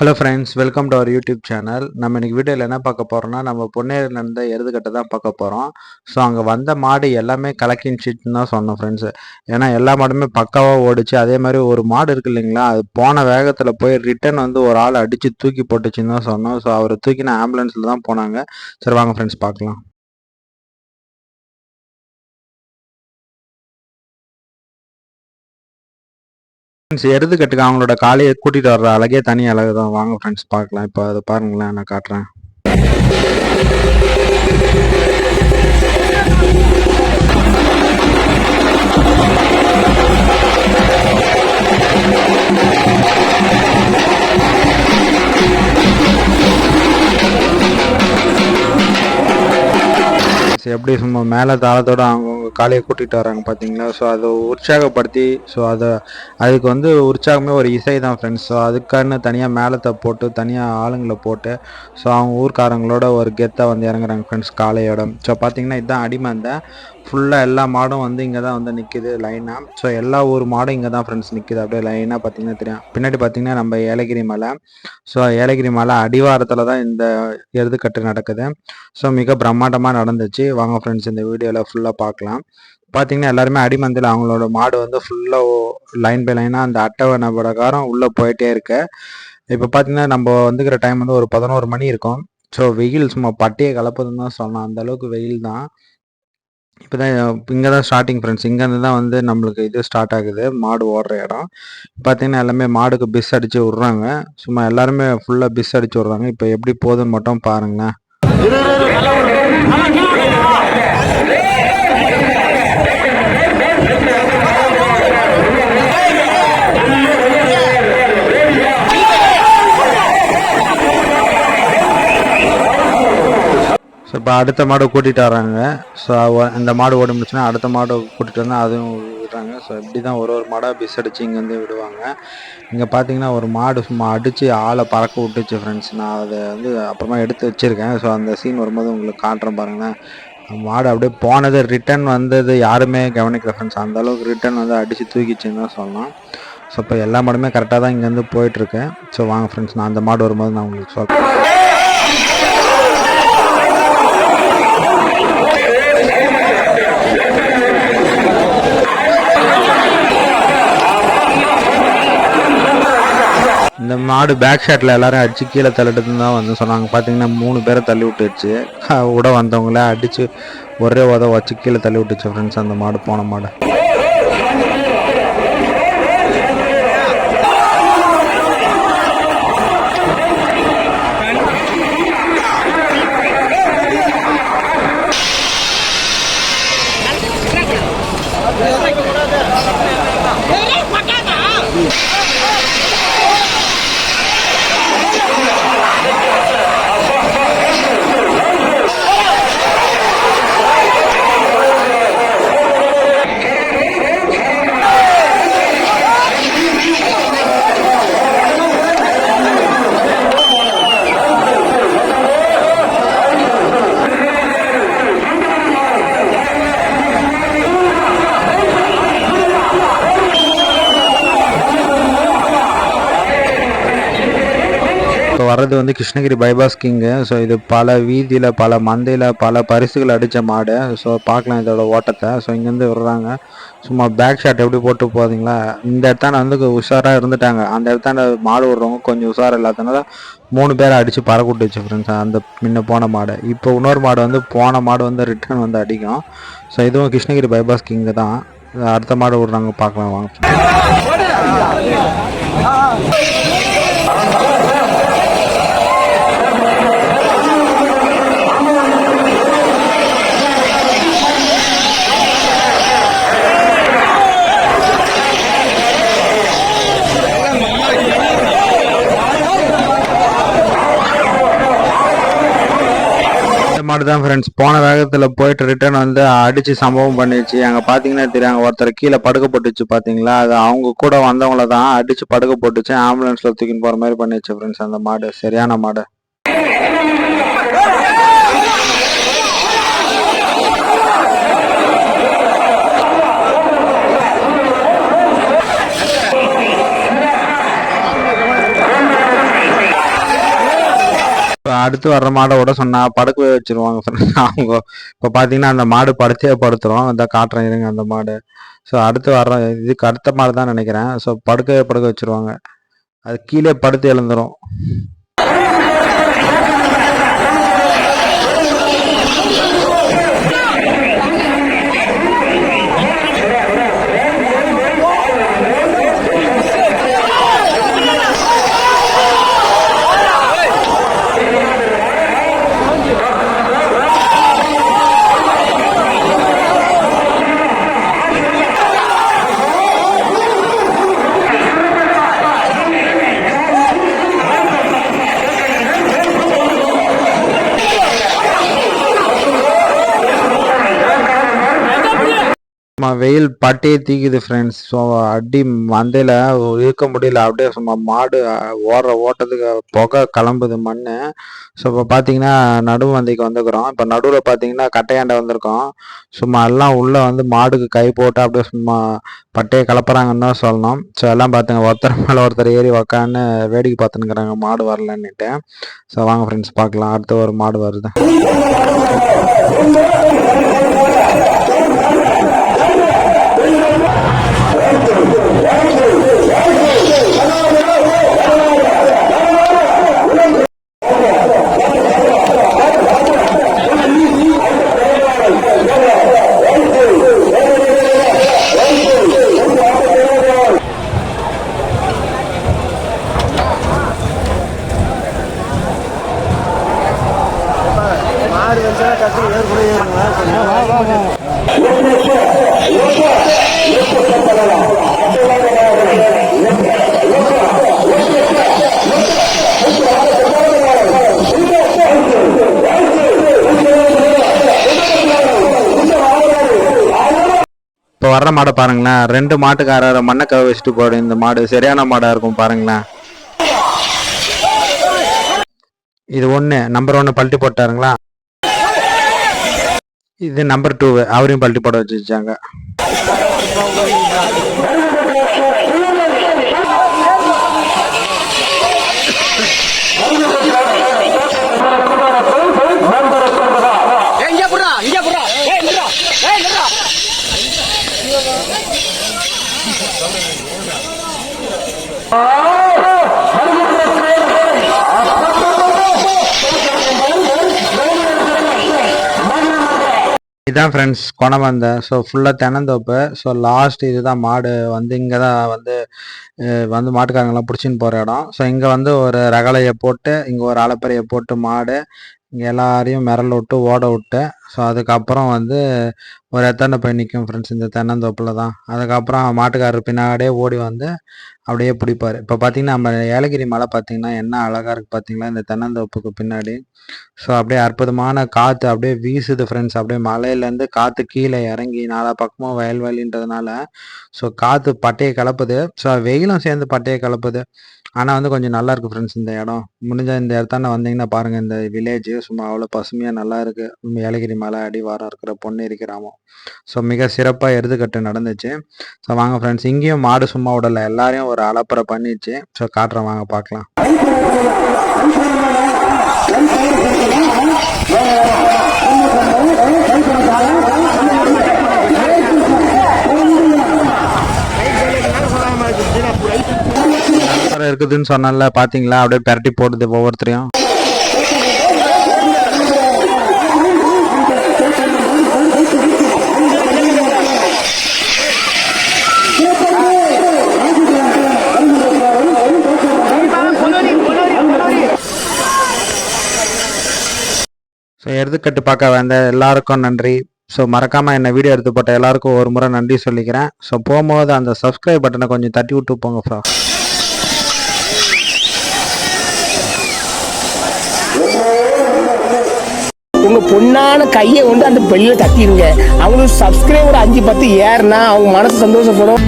Hello friends welcome to our YouTube channel நம்ம இன்னைக்கு வீடியோவில் என்ன பார்க்க போகிறோம்னா நம்ம பொன்னேரியில் இருந்த எருதுகட்டை தான் பார்க்க போகிறோம் ஸோ அங்கே வந்த மாடு எல்லாமே கலக்கின் ஷீட்னு தான் சொன்னோம் ஃப்ரெண்ட்ஸ் ஏன்னா எல்லா மாடுமே பக்காவாக ஓடிச்சு. அதே மாதிரி ஒரு மாடு இருக்கு இல்லைங்களா அது போன வேகத்தில் போய் ரிட்டன் வந்து ஒரு ஆள் அடித்து தூக்கி போட்டுச்சுன்னு தான் சொன்னோம். ஸோ அவரை தூக்கின ஆம்புலன்ஸில் தான் போனாங்க. சரி வாங்க ஃப்ரெண்ட்ஸ் பார்க்கலாம். ஃப்ரெண்ட்ஸ் எருதுகட்டுக்கு அவங்களோட காலையை கூட்டிகிட்டு வர்ற அழகே தனி அழகு தான். வாங்க ஃப்ரெண்ட்ஸ் பார்க்கலாம். இப்போ அதை பாருங்களேன் நான் காட்டுறேன். சரி, எப்படி சும்மா மேலே தாளத்தோட அவங்க காலையை கூட்டிகிட்டு வராங்க பார்த்தீங்களா ஸோ அதை உற்சாகப்படுத்தி ஸோ அதை அதுக்கு வந்து உற்சாகமே ஒரு இசை தான் ஃப்ரெண்ட்ஸ் ஸோ அதுக்கான தனியாக மேலத்தை போட்டு தனியாக ஆளுங்களை போட்டு ஸோ அவங்க ஊர்க்காரங்களோட ஒரு கெத்தாக வந்து இறங்குறாங்க ஃப்ரெண்ட்ஸ் காலையோட ஸோ பார்த்தீங்கன்னா இதுதான் அடிமந்தை ஃபுல்லாக எல்லா மாடும் வந்து இங்கே தான் வந்து நிற்கிது லைனாக ஸோ எல்லா ஊர் மாடும் இங்கே தான் ஃப்ரெண்ட்ஸ் நிற்கிது அப்படியே லைனாக பார்த்தீங்கன்னா தெரியும். பின்னாடி பார்த்தீங்கன்னா நம்ம ஏலகிரி மலை. ஸோ ஏலகிரி மலை அடிவாரத்தில் தான் இந்த எருதுக்கட்டு நடக்குது. ஸோ மிக பிரம்மாண்டமாக நடந்துச்சு. வாங்க ஃப்ரெண்ட்ஸ் இந்த வீடியோவில் ஃபுல்லாக பார்க்கலாம் பார்த்தீங்கன்னா எல்லாருமே அடிமந்தில் அவங்களோட மாடு வந்து ஃபுல்லாக லைன் பை லைனாக அந்த அட்டவணை பிரகாரம் உள்ளே போயிட்டே இருக்கு. இப்போ பார்த்தீங்கன்னா நம்ம வந்துக்கிற டைம் வந்து ஒரு பதினோரு மணி இருக்கும். ஸோ வெயில் சும்மா பட்டியை கலப்பதுன்னு தான் சொல்லலாம் அந்த அளவுக்கு வெயில் தான் இப்போ தான் இங்கே தான் ஸ்டார்டிங் ஃப்ரெண்ட்ஸ் இங்கேருந்து தான் வந்து நம்மளுக்கு இது ஸ்டார்ட் ஆகுது. மாடு ஓடுற இடம். பார்த்தீங்கன்னா எல்லாமே மாடுக்கு பிஸ் அடித்து விட்றாங்க. சும்மா எல்லாருமே ஃபுல்லாக பிஸ் அடித்து விட்றாங்க. இப்போ எப்படி போகுதுன்னு மட்டும் பாருங்களேன் இப்போ அடுத்த மாடு கூட்டிகிட்டு வராங்க ஸோ இந்த மாடு ஓடி முடிச்சுன்னா அடுத்த மாடு கூட்டிகிட்டு வந்தால் அதுவும் விடுறாங்க. ஸோ இப்படி தான் ஒரு ஒரு மாடாக பிஸ் அடித்து இங்கேருந்து விடுவாங்க. இங்கே பார்த்தீங்கன்னா ஒரு மாடு சும்மா அடித்து ஆளை பறக்க விட்டுச்சு ஃப்ரெண்ட்ஸ் நான் அதை வந்து அப்புறமா எடுத்து வச்சுருக்கேன். ஸோ அந்த சீன் வரும்போது உங்களுக்கு காட்டுறேன் பாருங்களேன். மாடு அப்படியே போனது ரிட்டன் வந்தது யாருமே கவனிக்கல ஃப்ரெண்ட்ஸ் அந்த அளவுக்கு ரிட்டன் வந்து அடித்து தூக்கிச்சுன்னு தான் சொல்லலாம். ஸோ இப்போ எல்லா மாடுமே கரெக்டாக தான் இங்கேருந்து போயிட்டுருக்கேன் ஸோ வாங்க ஃப்ரெண்ட்ஸ் நான் அந்த மாடு வரும்போது நான் உங்களுக்கு சொல்கிறேன் இந்த மாடு பேக் ஷாட்டில் எல்லாரும் அடிச்சு கீழே தள்ளிட்டு தான் வந்து சொன்னாங்க. பார்த்தீங்கன்னா மூணு பேரை தள்ளி விட்டுருச்சு. உட வந்தவங்கள அடிச்சு ஒரே உத வச்சு கீழே தள்ளி விட்டுச்சு ஃப்ரெண்ட்ஸ் அந்த மாடு போன மாடு. இப்போ வர்றது வந்து கிருஷ்ணகிரி பைபாஸ் கிங்கு ஸோ இது பல வீதியில் பல மந்தையில் பல பரிசுகள் அடித்த மாடு. ஸோ பார்க்கலாம் இதோட ஓட்டத்தை. ஸோ இங்கேருந்து விடுறாங்க. சும்மா பேக் ஷாட் எப்படி போட்டு போதீங்களா இந்த இடத்தான வந்து உஷாராக இருந்துட்டாங்க. அந்த இடத்தான மாடு விடுறவங்க கொஞ்சம் உஷாராக இல்லாதனால மூணு பேரை அடித்து பறக்கூட்டு வச்சு ஃப்ரெண்ட்ஸ் அந்த முன்ன போன மாடு. இப்போ இன்னொரு மாடு வந்து போன மாடு வந்து ரிட்டர்ன் வந்து அடிக்கும். ஸோ இதுவும் கிருஷ்ணகிரி பைபாஸ் கிங்கு தான். அடுத்த மாடு விடுறாங்க பார்க்கலாம் வாங்க. மாடு தான் ஃப்ரெண்ட்ஸ் போன வேகத்தில் போயிட்டு ரிட்டர்ன் வந்து அடித்து சம்பவம் பண்ணிடுச்சு அங்கே பார்த்தீங்கன்னா தெரியும் அங்கே ஒருத்தர் கீழே படுக்க போட்டுச்சு பார்த்தீங்களா அது அவங்க கூட வந்தவங்கள தான் அடித்து படுக்க போட்டுச்சு. ஆம்புலன்ஸில் தூக்கின்னு போகிற மாதிரி பண்ணிடுச்சு ஃப்ரெண்ட்ஸ் அந்த மாடு. சரியான மாடு. அடுத்து வர்ற மாடை விட சொன்னா படுக்கவே வச்சிருவாங்க. அவங்க இப்போ பார்த்தீங்கன்னா அந்த மாடு படுத்தே படுத்துரும். அந்த காட்டுறேன் இருங்க அந்த மாடு. ஸோ அடுத்து வர்ற இதுக்கு அடுத்த மாடு தான் நினைக்கிறேன். ஸோ படுக்கவே படுக்க வச்சிருவாங்க. அது கீழே படுத்து எழுந்துரும். சும்மா தீக்குது ஃப்ரெண்ட்ஸ் ஸோ அடி மந்தையில் இருக்க முடியல. அப்படியே சும்மா மாடு ஓடுற ஓட்டத்துக்கு புகை கிளம்புது மண் ஸோ இப்போ பார்த்தீங்கன்னா நடு வந்தைக்கு வந்துக்கிறோம் இப்போ நடுவில் பார்த்தீங்கன்னா கட்டையாண்ட வந்திருக்கோம். சும்மா எல்லாம் உள்ளே வந்து மாடுக்கு கை போட்டு அப்படியே சும்மா பட்டையை கலப்புறாங்கன்னு தான் சொல்லணும். ஸோ எல்லாம் பார்த்துங்க ஒருத்தர் மேலே ஒருத்தர் ஏறி உக்கான்னு வேடிக்கை பார்த்துன்னுக்குறாங்க. மாடு வரலன்னுட்டு. ஸோ வாங்க ஃப்ரெண்ட்ஸ் பார்க்கலாம் அடுத்து ஒரு மாடு வருது மாடு வச்சா கட்டு ஏறு கூட ஏறுங்க இப்போ வர்ற மாடை பாருங்களேன். ரெண்டு மாட்டுக்காரர் மண்ணக்கவை வச்சுட்டு போடு. இந்த மாடு சரியான மாடாக இருக்கும் பாருங்களேன். இது ஒன்று நம்பர் ஒன்று பல்ட்டி போட்டாருங்களா? இது நம்பர் டூ அவரையும் பல்ட்டி போட வச்சு வச்சாங்க இங்க இதான் ஃப்ரெண்ட்ஸ் கொணவந்த ஸோ ஃபுல்லாக தென்னந்தோப்பு ஸோ லாஸ்ட் இதுதான் மாடு வந்து இங்கே தான் வந்து வந்து மாட்டுக்காரங்கெல்லாம் பிடிச்சின்னு போகிற இடம். ஸோ இங்கே வந்து ஒரு ரகலையை போட்டு இங்கே ஒரு அலப்பறையை போட்டு மாடு இங்கே எல்லாரையும் மிரள விட்டு ஓட விட்டு ஸோ அதுக்கப்புறம் வந்து ஒரு எத்தனை போய் நிற்கும் ஃப்ரெண்ட்ஸ் இந்த தென்னந்தோப்பில் தான். அதுக்கப்புறம் மாட்டுக்காரர் பின்னாடியே ஓடி வந்து அப்படியே பிடிப்பார். இப்போ பார்த்தீங்கன்னா நம்ம ஏலகிரி மலை பார்த்தீங்கன்னா என்ன அழகாக இருக்குது பார்த்தீங்களா இந்த தென்னந்தோப்புக்கு பின்னாடி. ஸோ அப்படியே அற்புதமான காற்று அப்படியே வீசுது ஃப்ரெண்ட்ஸ் அப்படியே மலையிலேருந்து காற்று கீழே இறங்கி நாலா பக்கமும் வயல்வெளின்றதுனால ஸோ காற்று பட்டையை கலப்புது. ஸோ வெயிலும் சேர்ந்து பட்டையை கலப்புது. ஆனால் வந்து கொஞ்சம் நல்லா இருக்குது ஃப்ரெண்ட்ஸ் இந்த இடம். முடிஞ்ச இந்த இடத்தான வந்தீங்கன்னா பாருங்கள் இந்த வில்லேஜ் சும்மா அவ்வளோ பசுமையாக நல்லா இருக்குது ஏலகிரி மலை அடிவாரம் இருக்கிற பொன்னேரி கிராமம் ஸோ மிக சிறப்பாக எருதுக்கட்டு நடந்துச்சு. ஸோ வாங்க ஃப்ரெண்ட்ஸ் இங்கேயும் மாடு சும்மா விடல. எல்லாரையும் ஒரு அலப்பறை பண்ணிச்சு. ஸோ காட்டுறேன் வாங்க பார்க்கலாம். இருக்குதுன்னு சொன்னால பார்த்தீங்களா அப்படியே பரட்டி போடுது ஒவ்வொருத்தரையும். ஸோ எடுத்துக்கட்டு பார்க்க வந்த எல்லாருக்கும் நன்றி. ஸோ மறக்காமல் என்னை வீடியோ எடுத்து போட்ட எல்லாருக்கும் ஒரு முறை நன்றி சொல்லிக்கிறேன். ஸோ போகும்போது அந்த சப்ஸ்கிரைப் பட்டனை கொஞ்சம் தட்டி விட்டு போங்க ஃப்ரா உங்க பொண்ணான கையை கொண்டு அந்த பெல்லில தட்டிடுங்க அவங்களுக்கு சப்ஸ்கிரைபர் அஞ்சு பத்து ஏறுனா அவங்க மனசு சந்தோஷப்படும்.